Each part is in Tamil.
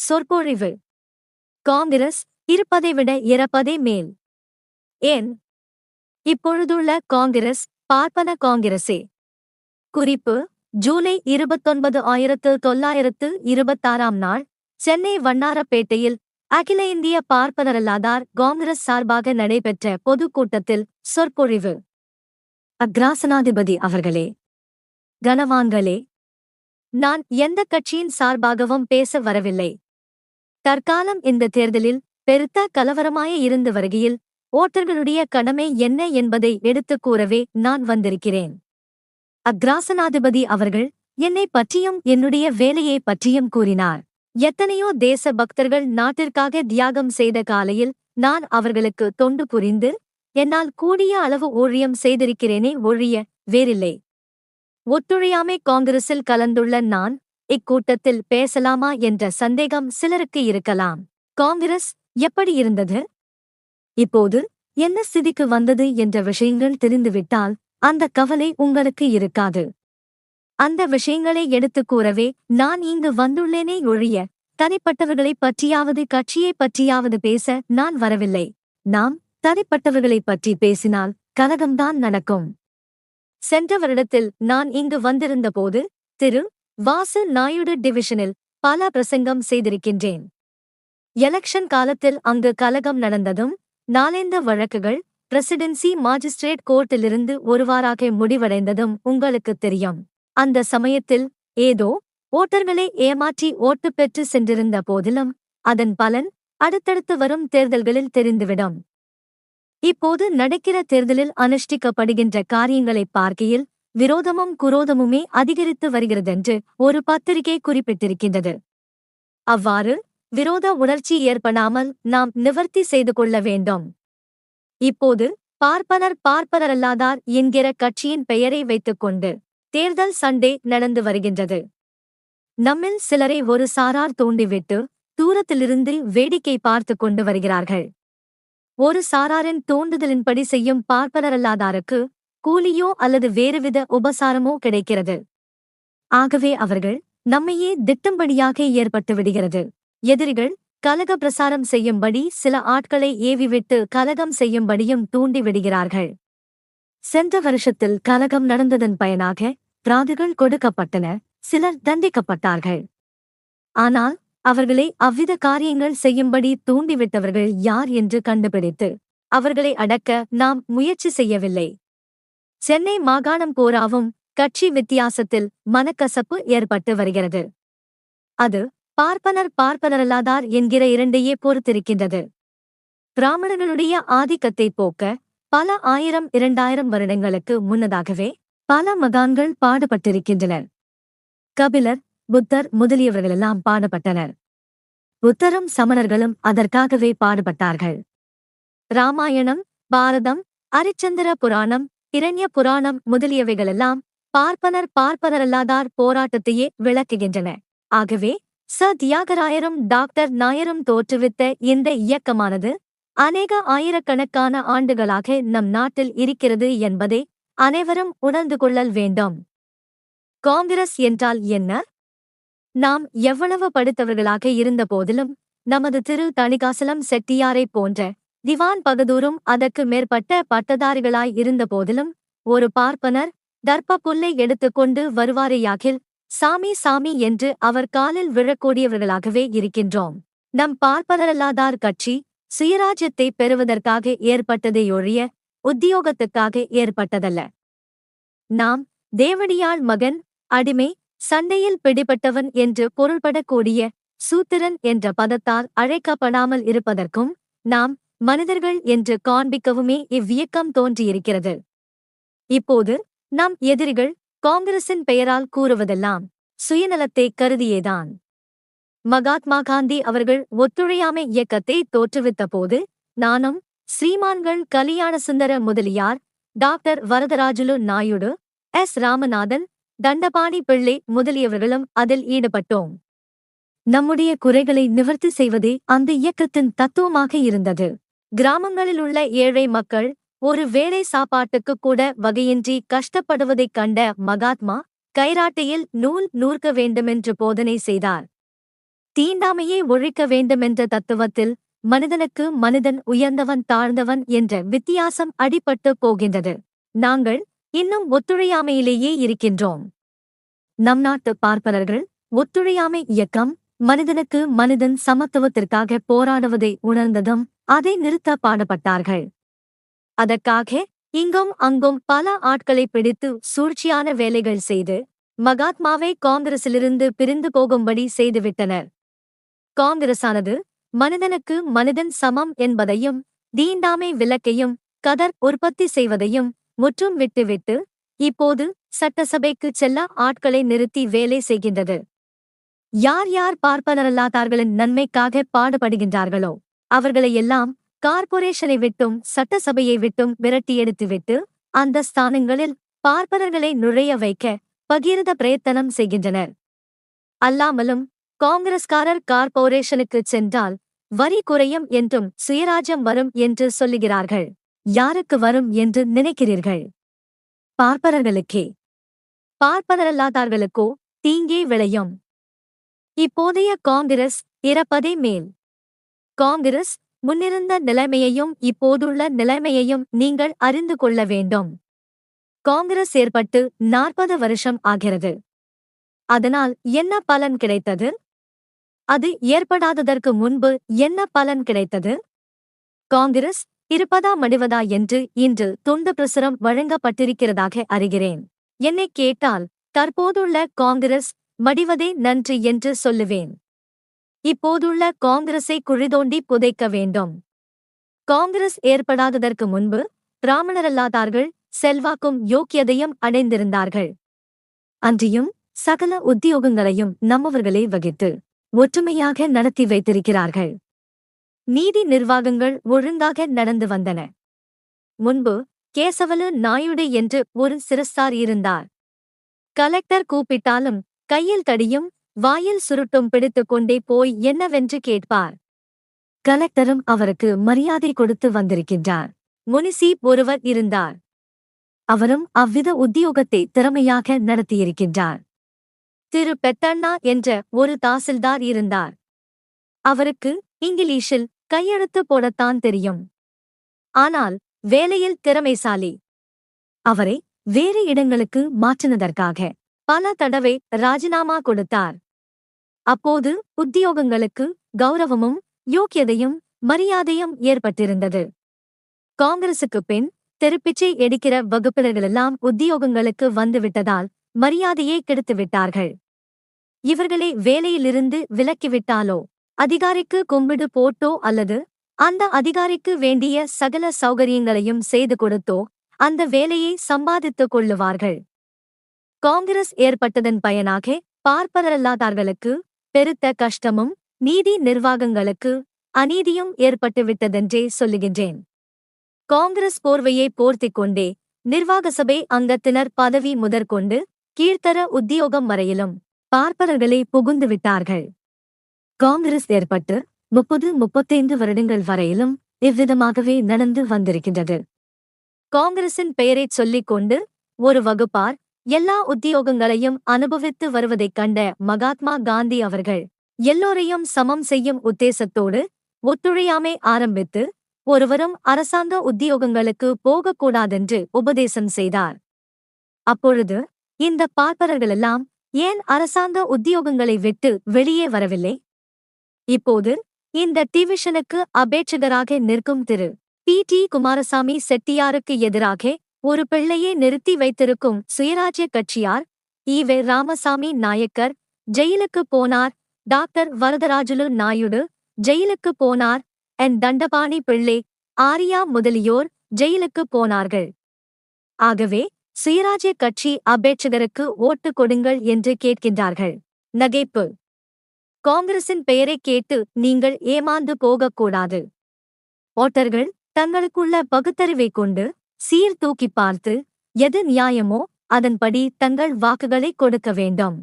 சொற்பொழிவு. காங்கிரஸ் இருப்பதை விட இறப்பதே மேல். ஏன்? இப்பொழுதுள்ள காங்கிரஸ் பார்ப்பன காங்கிரசே. குறிப்பு ஜூலை இருபத்தொன்பது ஆயிரத்து தொள்ளாயிரத்து இருபத்தாறாம் நாள் சென்னை வண்ணாரப்பேட்டையில் அகில இந்திய பார்ப்பனரல்லாதார் காங்கிரஸ் சார்பாக நடைபெற்ற பொதுக்கூட்டத்தில் சொற்பொழிவு. அக்ராசனாதிபதி அவர்களே கனவான்களே நான் எந்த கட்சியின் சார்பாகவும் பேச வரவில்லை. தற்காலம் இந்த தேர்தலில் பெருத்த கலவரமாய இருந்து வருகையில் ஓட்டர்களுடைய கடமை என்ன என்பதை எடுத்துக் கூறவே நான் வந்திருக்கிறேன். அக்ராசனாதிபதி அவர்கள் என்னை பற்றியும் என்னுடைய வேலையை பற்றியும் கூறினார். எத்தனையோ தேச பக்தர்கள் நாட்டிற்காக தியாகம் செய்த காலையில் நான் அவர்களுக்கு தொண்டு புரிந்து என்னால் கூடிய அளவு ஊழியம் செய்திருக்கிறேனே ஒழிய வேறில்லை. ஒத்துழையாமை காங்கிரஸில் கலந்துள்ள நான் இக்கூட்டத்தில் பேசலாமா என்ற சந்தேகம் சிலருக்கு இருக்கலாம். காங்கிரஸ் எப்படி இருந்தது? இப்போது என்ன ஸ்திதிக்கு வந்தது என்ற விஷயங்கள் தெரிந்துவிட்டால் அந்த கவலை உங்களுக்கு இருக்காது. அந்த விஷயங்களை எடுத்துக் கூறவே நான் இங்கு வந்துள்ளேனே ஒழிய தனிப்பட்டவர்களைப் பற்றியாவது கட்சியைப் பற்றியாவது பேச நான் வரவில்லை. நாம் தனிப்பட்டவர்களைப் பற்றி பேசினால் கலகம்தான் நடக்கும். சென்ற வருடத்தில் நான் இங்கு வந்திருந்தபோது திரு. வாசு நாயுடு டிவிஷனில் பல பிரசங்கம் செய்திருக்கின்றேன். எலெக்ஷன் காலத்தில் அங்கு கலகம் நடந்ததும் நாளேந்த வழக்குகள் பிரசிடென்சி மாஜிஸ்ட்ரேட் கோர்ட்டிலிருந்து ஒருவாறாக முடிவடைந்ததும் உங்களுக்குத் தெரியும். அந்த சமயத்தில் ஏதோ ஓட்டர்களை ஏமாற்றி ஓட்டு பெற்று சென்றிருந்த போதிலும் அதன் பலன் அடுத்தடுத்து வரும் தேர்தல்களில் தெரிந்துவிடும். இப்போது நடக்கிற தேர்தலில் அனுஷ்டிக்கப்படுகின்ற காரியங்களைப் பார்க்கையில் விரோதமும் குரோதமுமே அதிகரித்து வருகிறதென்று ஒரு பத்திரிகை குறிப்பிட்டிருக்கின்றது. அவ்வாறு விரோத உணர்ச்சி ஏற்படாமல் நாம் நிவர்த்தி செய்து கொள்ள வேண்டும். இப்போது பார்ப்பனர் பார்ப்பனரல்லாதார் என்கிற கட்சியின் பெயரை வைத்துக்கொண்டு தேர்தல் சண்டே நடந்து வருகின்றது. நம்மில் சிலரை ஒரு சாரார் தூண்டிவிட்டு தூரத்திலிருந்து வேடிக்கை பார்த்து கொண்டு வருகிறார்கள். ஒரு சாராரின் தூண்டுதலின்படி செய்யும் பார்ப்பனரல்லாதாருக்கு கூலியோ அல்லது வேறுவித உபசாரமோ கிடைக்கிறது. ஆகவே அவர்கள் நம்மையே திட்டும்படியாக ஏற்பட்டு விடுகிறது. எதிரிகள் கலக பிரசாரம் செய்யும்படி சில ஆட்களை ஏவிவிட்டு கலகம் செய்யும்படியும் தூண்டி விடுகிறார்கள். சென்ற வருஷத்தில் கலகம் நடந்ததன் பயனாக பிராதுகள் கொடுக்கப்பட்டன சிலர் தண்டிக்கப்பட்டார்கள். ஆனால் அவர்களை அவ்வித காரியங்கள் செய்யும்படி தூண்டிவிட்டவர்கள் யார் என்று கண்டுபிடித்து அவர்களை அடக்க நாம் முயற்சி செய்யவில்லை. சென்னை மாகாணம் போராவும் கட்சி வித்தியாசத்தில் மனக்கசப்பு ஏற்பட்டு வருகிறது. அது பார்ப்பனர் பார்ப்பனரல்லாதார் என்கிற இரண்டையே பொறுத்திருக்கின்றது. பிராமணர்களுடைய ஆதிக்கத்தை போக்க பல ஆயிரம் இரண்டாயிரம் வருடங்களுக்கு முன்னதாகவே பல மகான்கள் பாடுபட்டிருக்கின்றனர். கபிலர் புத்தர் முதலியவர்களெல்லாம் பாடுபட்டனர் புத்தரும் சமணர்களும் அதற்காகவே பாடுபட்டார்கள். ராமாயணம் பாரதம் அரிச்சந்திர புராணம் இரண்ய புராணம் முதலியவைகளெல்லாம் பார்ப்பனர் பார்ப்பனரல்லாதார் போராட்டத்தையே விளக்குகின்றன. ஆகவே ச. தியாகராயரும் டாக்டர் நாயரும் தோற்றுவித்த இந்த இயக்கமானது அநேக ஆயிரக்கணக்கான ஆண்டுகளாக நம் நாட்டில் இருக்கிறது என்பதை அனைவரும் உணர்ந்து கொள்ளல் வேண்டும். காங்கிரஸ் என்றால் என்ன? நாம் எவ்வளவு படித்தவர்களாக இருந்த போதிலும் நமது திரு. தணிகாசலம் செட்டியாரைப் போன்ற திவான் பகதூரும் அதற்கு மேற்பட்ட பட்டதாரிகளாய் இருந்த போதிலும் ஒரு பார்ப்பனர் தர்ப்ப புல்லை எடுத்துக்கொண்டு வருவாரேயாகில் சாமி சாமி என்று அவர் காலில் விழக்கூடியவர்களாகவே இருக்கின்றோம். நம் பார்ப்பனரல்லாதார் கட்சி சுயராஜ்யத்தை பெறுவதற்காக ஏற்பட்டதையொழிய உத்தியோகத்துக்காக ஏற்பட்டதல்ல. நாம் தேவடியாள் மகன் அடிமை சண்டையில் பிடிபட்டவன் என்று பொருள்படக்கூடிய சூத்திரன் என்ற பதத்தால் அழைக்கப்படாமல் இருப்பதற்கும் நாம் மனிதர்கள் என்று காண்பிக்கவுமே இவ்வியக்கம் தோன்றியிருக்கிறது. இப்போது நம் எதிரிகள் காங்கிரசின் பெயரால் கூறுவதெல்லாம் சுயநலத்தை கருதியேதான். மகாத்மா காந்தி அவர்கள் ஒத்துழையாமை இயக்கத்தை தோற்றுவித்தபோது நானும் ஸ்ரீமான்கள் கலியாண சுந்தர முதலியார் டாக்டர் வரதராஜுலு நாயுடு எஸ் ராமநாதன் தண்டபாணி பிள்ளை முதலியவர்களும் அதில் ஈடுபட்டோம். நம்முடைய குறைகளை நிவர்த்தி செய்வதே அந்த இயக்கத்தின் தத்துவமாக இருந்தது. கிராமங்களில் உள்ள ஏழை மக்கள் ஒரு வேளை சாப்பாட்டுக்கு கூட வகையின்றி கஷ்டப்படுவதைக் கண்ட மகாத்மா கைராட்டையில் நூல் நூற்க வேண்டுமென்று போதனை செய்தார். தீண்டாமையை ஒழிக்க வேண்டுமென்ற தத்துவத்தில் மனிதனுக்கு மனிதன் உயர்ந்தவன் தாழ்ந்தவன் என்ற வித்தியாசம் அடிபட்டு போகின்றது. நாங்கள் இன்னும் ஒத்துழையாமையிலேயே இருக்கின்றோம். நம் நாட்டு பார்ப்பனர்கள் ஒத்துழையாமை இயக்கம் மனிதனுக்கு மனிதன் சமத்துவத்திற்காக போராடுவதை உணர்ந்ததும் அதை நிறுத்த பாடுபட்டார்கள். அதற்காக இங்கும் அங்கும் பல ஆட்களை பிடித்து சூழ்ச்சியான வேலைகள் செய்து மகாத்மாவை காங்கிரசிலிருந்து பிரிந்து போகும்படி செய்துவிட்டனர். காங்கிரசானது மனிதனுக்கு மனிதன் சமம் என்பதையும் தீண்டாமை விலக்கையும் கதர் உற்பத்தி செய்வதையும் முற்றும் விட்டுவிட்டு இப்போது சட்டசபைக்கு செல்ல ஆட்களை நிறுத்தி வேலை செய்கின்றது. யார் யார் பார்ப்பனரல்லாதார்களின் நன்மைக்காக பாடுபடுகின்றார்களோ அவர்களையெல்லாம் கார்ப்பரேஷனை விட்டும் சட்டசபையை விட்டும் விரட்டி எடுத்துவிட்டு அந்த ஸ்தானங்களில் பார்ப்பனர்களை நுழைய வைக்க பகிர்ந்த பிரயத்தனம் செய்கின்றனர். அல்லாமலும் காங்கிரஸ்காரர் கார்ப்பரேஷனுக்குச் சென்றால் வரி குறையும் என்றும் சுயராஜ்யம் வரும் என்று சொல்லுகிறார்கள். யாருக்கு வரும் என்று நினைக்கிறீர்கள்? பார்ப்பனர்களுக்கே. பார்ப்பனரல்லாதார்களுக்கோ தீங்கே விளையும். இப்போதைய காங்கிரஸ் இறப்பதே மேல் காங்கிரஸ் முன்னிருந்த நிலைமையையும் இப்போதுள்ள நிலைமையையும் நீங்கள் அறிந்து கொள்ள வேண்டும். காங்கிரஸ் ஏற்பட்டு நாற்பது வருஷம் ஆகிறது. அதனால் என்ன பலன் கிடைத்தது? அது ஏற்படாததற்கு முன்பு என்ன பலன் கிடைத்தது? காங்கிரஸ் இருப்பதா மடிவதா என்று இன்று துண்டு பிரசுரம் வழங்கப்பட்டிருக்கிறதாக அறிகிறேன். என்னை கேட்டால் தற்போதுள்ள காங்கிரஸ் மடிவதே நன்றி என்று சொல்லுவேன். இப்போதுள்ள காங்கிரஸை குழிதோண்டி புதைக்க வேண்டும். காங்கிரஸ் ஏற்படாததற்கு முன்பு பிராமணரல்லாதார்கள் செல்வாக்கும் யோக்கியதையும் அடைந்திருந்தார்கள். அன்றியும் சகல உத்தியோகங்களையும் நம்மவர்களே வகித்து ஒற்றுமையாக நடத்தி வைத்திருக்கிறார்கள். நீதி நிர்வாகங்கள் ஒழுங்காக நடந்து வந்தன. முன்பு கேசவலு நாயுடு என்று ஒரு சிரஸ்தார் இருந்தார். கலெக்டர் கூப்பிட்டாலும் கையில் தடியும் வாயில் சுருட்டும் பிடித்துக் கொண்டே போய் என்னவென்று கேட்பார். கலெக்டரும் அவருக்கு மரியாதை கொடுத்து வந்திருக்கின்றார். முனிசீப் ஒருவர் இருந்தார். அவரும் அவ்வித உத்தியோகத்தை திறமையாக நடத்தியிருக்கின்றார். திரு பெத்தண்ணா என்ற ஒரு தாசில்தார் இருந்தார். அவருக்கு இங்கிலீஷில் கையெழுத்து போடத்தான் தெரியும். ஆனால் வேலையில் திறமைசாலி. அவரை வேறு இடங்களுக்கு மாற்றினதற்காக பல தடவை ராஜினாமா கொடுத்தார். அப்போது உத்தியோகங்களுக்கு கௌரவமும் யோக்கியதையும் மரியாதையும் ஏற்பட்டிருந்தது. காங்கிரசுக்கு பின் தெருப்பிச்சை எடுக்கிற வகுப்பினர்களெல்லாம் உத்தியோகங்களுக்கு வந்துவிட்டதால் மரியாதையை கெடுத்துவிட்டார்கள். இவர்களை வேலையிலிருந்து விலக்கிவிட்டாலோ அதிகாரிக்கு கும்பிடு போட்டோ அல்லது அந்த அதிகாரிக்கு வேண்டிய சகல சௌகரியங்களையும் செய்து கொடுத்தோ அந்த வேலையை சம்பாதித்துக் கொள்ளுவார்கள். காங்கிரஸ் ஏற்பட்டதன் பயனாக பார்ப்பதரல்லாதார்களுக்கு பெருத்த கஷ்டமும் நீதி நிர்வாகங்களுக்கு அநீதியும் ஏற்பட்டுவிட்டதென்றே சொல்லுகின்றேன். காங்கிரஸ் போர்வையை போர்த்திக் கொண்டே நிர்வாக சபை அங்கத்தினர் பதவி முதற்கொண்டு கீழ்த்தர உத்தியோகம் வரையிலும் பார்ப்பனர்களை புகுந்து விட்டார்கள் காங்கிரஸ் ஏற்பட்டு முப்பது முப்பத்தைந்து வருடங்கள் வரையிலும் இவ்விதமாகவே நடந்து வந்திருக்கின்றது. காங்கிரசின் பெயரைச் சொல்லிக் கொண்டு ஒரு வகுப்பார் எல்லா உத்தியோகங்களையும் அனுபவித்து வருவதைக் கண்ட மகாத்மா காந்தி அவர்கள் எல்லோரையும் சமம் செய்யும் உத்தேசத்தோடு ஒத்துழையாமை ஆரம்பித்து ஒருவரும் அரசாங்க உத்தியோகங்களுக்கு போகக்கூடாதென்று உபதேசம் செய்தார். அப்பொழுது இந்த பார்ப்பரர்களெல்லாம் ஏன் அரசாங்க உத்தியோகங்களை விட்டு வெளியே வரவில்லை? இப்போது இந்த டிவிஷனுக்கு அபேட்சகராக நிற்கும் திரு. பி. டி. குமாரசாமி செட்டியாருக்கு எதிராக ஒரு பிள்ளையை நிறுத்தி வைத்திருக்கும் சுயராஜ்ய கட்சியார் ஈவே ராமசாமி நாயக்கர் ஜெயிலுக்கு போனார் டாக்டர் வரதராஜுலு நாயுடு ஜெயிலுக்கு போனார் என் தண்டபாணி பிள்ளை ஆரியா முதலியோர் ஜெயிலுக்கு போனார்கள். ஆகவே சுயராஜ்ய கட்சி அபேட்சகருக்கு ஓட்டு கொடுங்கள் என்று கேட்கின்றார்கள். நகைப்பு. காங்கிரசின் பெயரை கேட்டு நீங்கள் ஏமாந்து போகக்கூடாது. ஓட்டர்கள் தங்களுக்குள்ள பகுத்தறிவை கொண்டு சீர்தூக்கி பார்த்து எது நியாயமோ அதன்படி தங்கள் வாக்குகளை கொடுக்க வேண்டும்.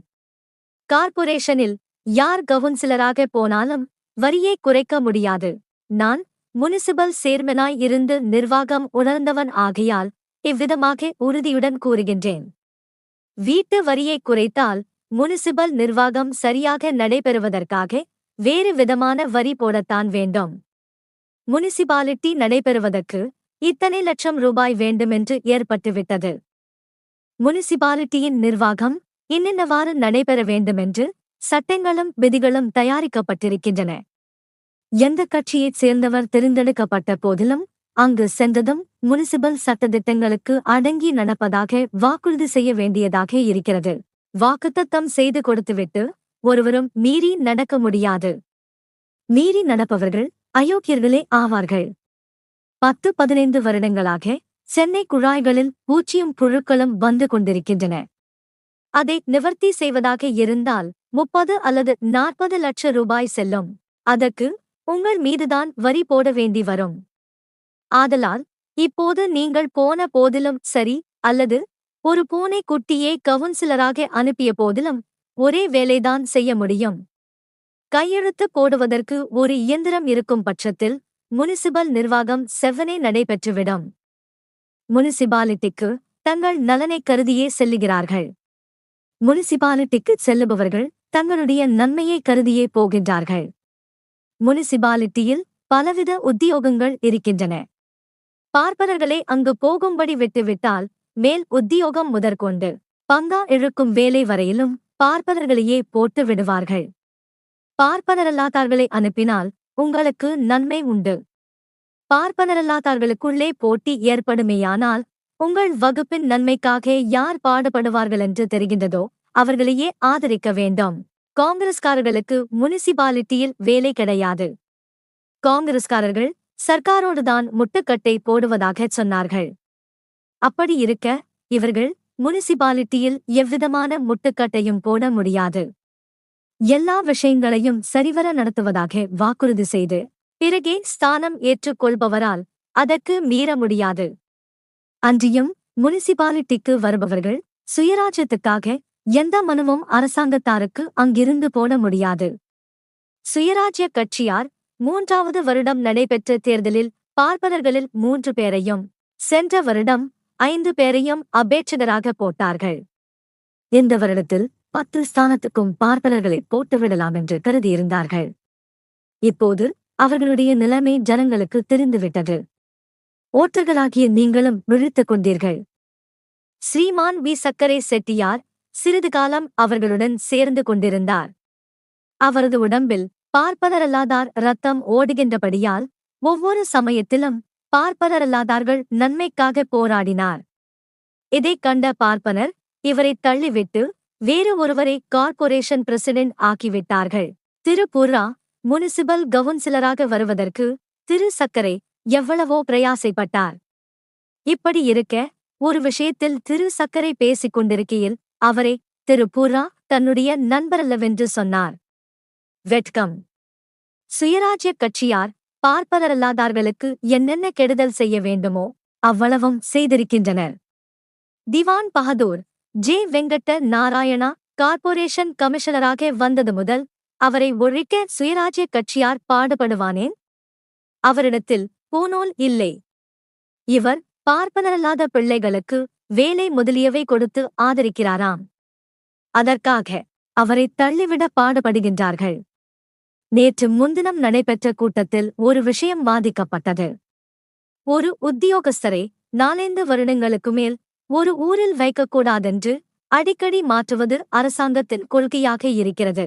கார்ப்பரேஷனில் யார் கவுன்சிலராக போனாலும் வரியை குறைக்க முடியாது. நான் முனிசிபல் சேர்மனாய் இருந்து நிர்வாகம் உணர்ந்தவன் ஆகையால் இவ்விதமாக உறுதியுடன் கூறுகின்றேன். வீட்டு வரியை குறைத்தால் முனிசிபல் நிர்வாகம் சரியாக நடைபெறுவதற்காக வேறு விதமான வரி போடத்தான் வேண்டும். முனிசிபாலிட்டி நடைபெறுவதற்கு இத்தனை லட்சம் ரூபாய் வேண்டுமென்று ஏற்பட்டுவிட்டது. முனிசிபாலிட்டியின் நிர்வாகம் இன்னின்னவாறு நடைபெற வேண்டுமென்று சட்டங்களும் விதிகளும் தயாரிக்கப்பட்டிருக்கின்றன. எந்த கட்சியைச் சேர்ந்தவர் தெரிந்தெடுக்கப்பட்ட போதிலும் அங்கு சென்றதும் முனிசிபல் சட்டதிட்டங்களுக்கு அடங்கி நடப்பதாக வாக்குறுதி செய்ய வேண்டியதாக இருக்கிறது. வாக்குத்தத்தம் செய்து கொடுத்துவிட்டு ஒருவரும் மீறி நடக்க முடியாது. மீறி நடப்பவர்கள் அயோக்கியர்களே ஆவார்கள். பத்து பதினைந்து வருடங்களாக சென்னை குழாய்களில் பூச்சியும் புழுக்களும் வந்து கொண்டிருக்கின்றன. அதை நிவர்த்தி செய்வதாக இருந்தால் முப்பது அல்லது நாற்பது லட்ச ரூபாய் செல்லும். அதற்கு உங்கள் மீதுதான் வரி போட வேண்டி வரும். ஆதலால் இப்போது நீங்கள் போன போதிலும் சரி அல்லது ஒரு பூனை குட்டியே கவுன்சிலராக அனுப்பிய போதிலும் ஒரே வேலைதான் செய்ய முடியும். கையெழுத்து போடுவதற்கு ஒரு இயந்திரம் இருக்கும் பட்சத்தில் முனிசிபல் நிர்வாகம் செவ்வனே நடைபெற்றுவிடும். முனிசிபாலிட்டிக்கு தங்கள் நலனை கருதியே செல்லுகிறார்கள். முனிசிபாலிட்டிக்கு செல்லுபவர்கள் தங்களுடைய நன்மையை கருதியே போகின்றார்கள். முனிசிபாலிட்டியில் பலவித உத்தியோகங்கள் இருக்கின்றன. பார்ப்பனர்களை அங்கு போகும்படி விட்டுவிட்டால் மேல் உத்தியோகம் முதற்கொண்டு பங்கா இழுக்கும் வேலை வரையிலும் பார்ப்பனர்களையே போட்டு விடுவார்கள் பார்ப்பனரல்லாதார்களை அனுப்பினால் உங்களுக்கு நன்மை உண்டு. பார்ப்பனரல்லாதார்களுக்குள்ளே போட்டி ஏற்படுமேயானால் உங்கள் வகுப்பின் நன்மைக்காக யார் பாடுபடுவார்கள் என்று தெரிகின்றதோ அவர்களையே ஆதரிக்க வேண்டும். காங்கிரஸ்காரர்களுக்கு முனிசிபாலிட்டியில் வேலை கிடையாது. காங்கிரஸ்காரர்கள் சர்க்காரோடுதான் முட்டுக்கட்டை போடுவதாகச் சொன்னார்கள். அப்படி இருக்க இவர்கள் முனிசிபாலிட்டியில் எவ்விதமான முட்டுக்கட்டையும் போட முடியாது. எல்லா விஷயங்களையும் சரிவர நடத்துவதாக வாக்குறுதி செய்து பிறகே ஸ்தானம் ஏற்றுக்கொள்பவரால் அதற்கு மீற முடியாது. அன்றியும் முனிசிபாலிட்டிக்கு வருபவர்கள் சுயராஜ்யத்துக்காக எந்த மனுவும் அரசாங்கத்தாருக்கு அங்கிருந்து போட முடியாது. சுயராஜ்ய கட்சியார் மூன்றாவது வருடம் நடைபெற்ற தேர்தலில் பார்ப்பனர்களில் மூன்று பேரையும் சென்ற வருடம் ஐந்து பேரையும் அபேட்சகராக போட்டார்கள். இந்த வருடத்தில் பத்து ஸ்தானத்துக்கும் பார்ப்பனர்களை போட்டுவிடலாம் என்று கருதியிருந்தார்கள். இப்போது அவர்களுடைய நிலைமை ஜனங்களுக்கு தெரிந்துவிட்டது. ஓட்டர்களாகிய நீங்களும் விழித்துக் கொண்டீர்கள். ஸ்ரீமான் வி. சக்கரை செட்டியார் சிறிது காலம் அவர்களுடன் சேர்ந்து கொண்டிருந்தார். அவரது உடம்பில் பார்ப்பதரல்லாதார் ரத்தம் ஓடுகின்றபடியால் ஒவ்வொரு சமயத்திலும் பார்ப்பதரல்லாதார்கள் நன்மைக்காக போராடினார். இதைக் கண்ட பார்ப்பனர் இவரை தள்ளிவிட்டு வேறு ஒருவரை கார்ப்பரேஷன் பிரசிடென்ட் ஆக்கிவிட்டார்கள். திருப்புரா முனிசிபல் கவுன்சிலராக வருவதற்கு திரு. சக்கரை எவ்வளவோ பிரயாசைப்பட்டார். இப்படி இருக்க ஒரு விஷயத்தில் திரு. சக்கரை பேசிக் கொண்டிருக்கையில் அவரை திரு. பூரா தன்னுடைய நண்பரல்லவென்று சொன்னார். வெட்கம். சுயராஜ்ய கட்சியார் பார்ப்பதரல்லாதார்களுக்கு என்னென்ன கெடுதல் செய்ய வேண்டுமோ அவ்வளவும் செய்திருக்கின்றனர். திவான் பகதூர் ஜே. வெங்கட்ட நாராயணா கார்ப்பரேஷன் கமிஷனராக வந்தது முதல் அவரை ஒழிக்க சுயராஜ்ய கட்சியார் பாடுபடுவானேன்? அவரிடத்தில் பூநூல் இல்லை. இவர் பார்ப்பனரல்லாத பிள்ளைகளுக்கு வேலை முதலியவை கொடுத்து ஆதரிக்கிறாராம். அதற்காக அவரை தள்ளிவிட பாடுபடுகின்றார்கள். நேற்று முன்தினம் நடைபெற்ற கூட்டத்தில் ஒரு விஷயம் வாதிக்கப்பட்டது. ஒரு உத்தியோகஸ்தரை நாலைந்து வருடங்களுக்கு மேல் ஒரு ஊரில் வைக்கக்கூடாதென்று அடிக்கடி மாற்றுவது அரசாங்கத்தின் கொள்கையாக இருக்கிறது.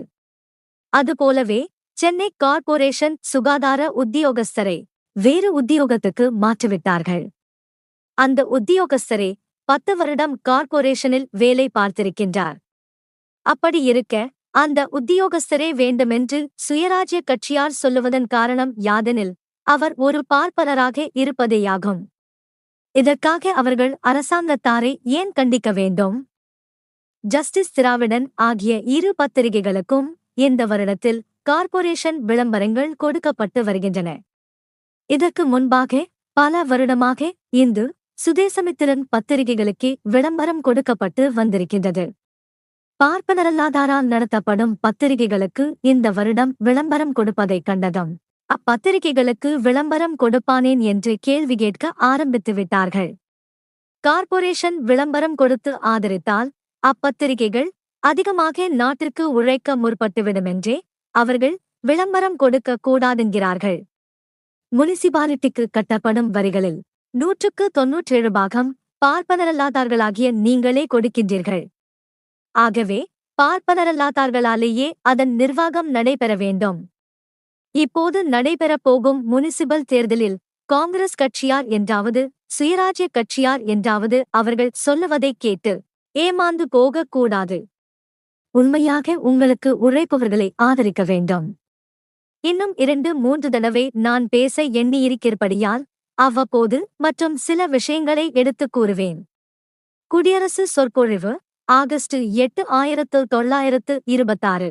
அதுபோலவே சென்னை கார்ப்பரேஷன் சுகாதார உத்தியோகஸ்தரை வேறு உத்தியோகத்துக்கு மாற்றிவிட்டார்கள். அந்த உத்தியோகஸ்தரே பத்து வருடம் கார்ப்பரேஷனில் வேலை பார்த்திருக்கின்றார். அப்படி இருக்க அந்த உத்தியோகஸ்தரே வேண்டுமென்று சுயராஜ்ய கட்சியார் சொல்லுவதன் காரணம் யாதெனில் அவர் ஒரு பார்ப்பனராக இருப்பதேயாகும். இதற்காக அவர்கள் அரசாங்கத்தாரை ஏன் கண்டிக்க வேண்டும்? ஜஸ்டிஸ் திராவிடன் ஆகிய இரு பத்திரிகைகளுக்கும் இந்த வருடத்தில் கார்ப்பரேஷன் விளம்பரங்கள் கொடுக்கப்பட்டு வருகின்றன. இதற்கு முன்பாக பல வருடமாக இந்து சுதேசமித்திரன் பத்திரிகைகளுக்கே விளம்பரம் கொடுக்கப்பட்டு வந்திருக்கின்றது. பார்ப்பனரல்லாதாரால் நடத்தப்படும் பத்திரிகைகளுக்கு இந்த வருடம் விளம்பரம் கொடுப்பதைக் கண்டதும் அப்பத்திரிகைகளுக்கு விளம்பரம் கொடுப்பானேன் என்று கேள்வி கேட்க ஆரம்பித்து விட்டார்கள். கார்ப்பரேஷன் விளம்பரம் கொடுத்து ஆதரித்தால் அப்பத்திரிகைகள் அதிகமாக நாட்டிற்கு உழைக்க முற்பட்டுவிடுமென்றே அவர்கள் விளம்பரம் கொடுக்க கூடாதென்கிறார்கள். முனிசிபாலிட்டிக்கு கட்டப்படும் வரிகளில் நூற்றுக்கு தொன்னூற்றேழு பாகம் பார்ப்பனரல்லாதார்களாகிய நீங்களே கொடுக்கின்றீர்கள். ஆகவே பார்ப்பனரல்லாதார்களாலேயே அதன் நிர்வாகம் நடைபெற வேண்டும். இப்போது நடைபெறப் போகும் முனிசிபல் தேர்தலில் காங்கிரஸ் கட்சியார் என்றாவது சுயராஜ்ய கட்சியார் என்றாவது அவர்கள் சொல்லுவதைக் கேட்டு ஏமாந்து போகக் கூடாது உண்மையாக உங்களுக்கு உழைப்பவர்களை ஆதரிக்க வேண்டும். இன்னும் இரண்டு மூன்று தடவை நான் பேச எண்ணியிருக்கிறபடியால் அவ்வப்போது மற்றும் சில விஷயங்களை எடுத்துக் கூறுவேன். குடியரசு சொற்பொழிவு ஆகஸ்ட் எட்டு ஆயிரத்து தொள்ளாயிரத்து இருபத்தாறு.